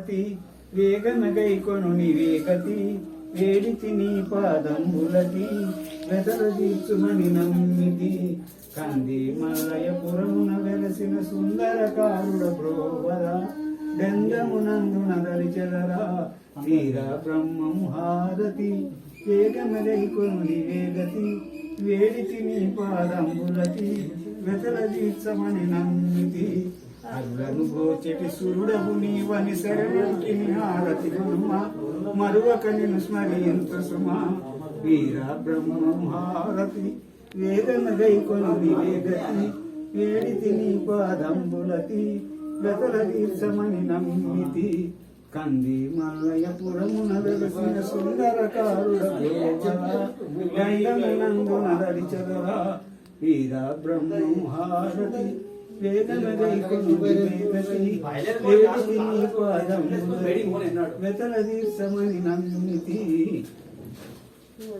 గతి వేగనగై వేగతి నివేగతి వేడితి నీ పాదంబులతి వెదల నమ్మితి. కంది మలయపురమున వెలసిన సుందరకారుడ బ్రోవర దండమునందున దలిచెదరా తీర బ్రహ్మము హారతి. వేగనగై కొను నివేగతి వేడితి నీ పాదంబులతి వెతల తీర్చమని నమ్మితి అరులను సురుడవు నీవని శరణి హారతి గురుమ మరువక నిన్ను స్మరించు సుమా. వీర బ్రహ్మం హారతి వేదన గైకొని వేగతి వేడితి నీ పాదంబులతి వెతల తీర్థమని నమ్మితి. కంది మల్లయపురమున వెలసిన సుందరకారుడ గండమునందున దడిచదరా వీర బ్రహ్మం హారతి వేదన గైకొని వేగతి వేడితి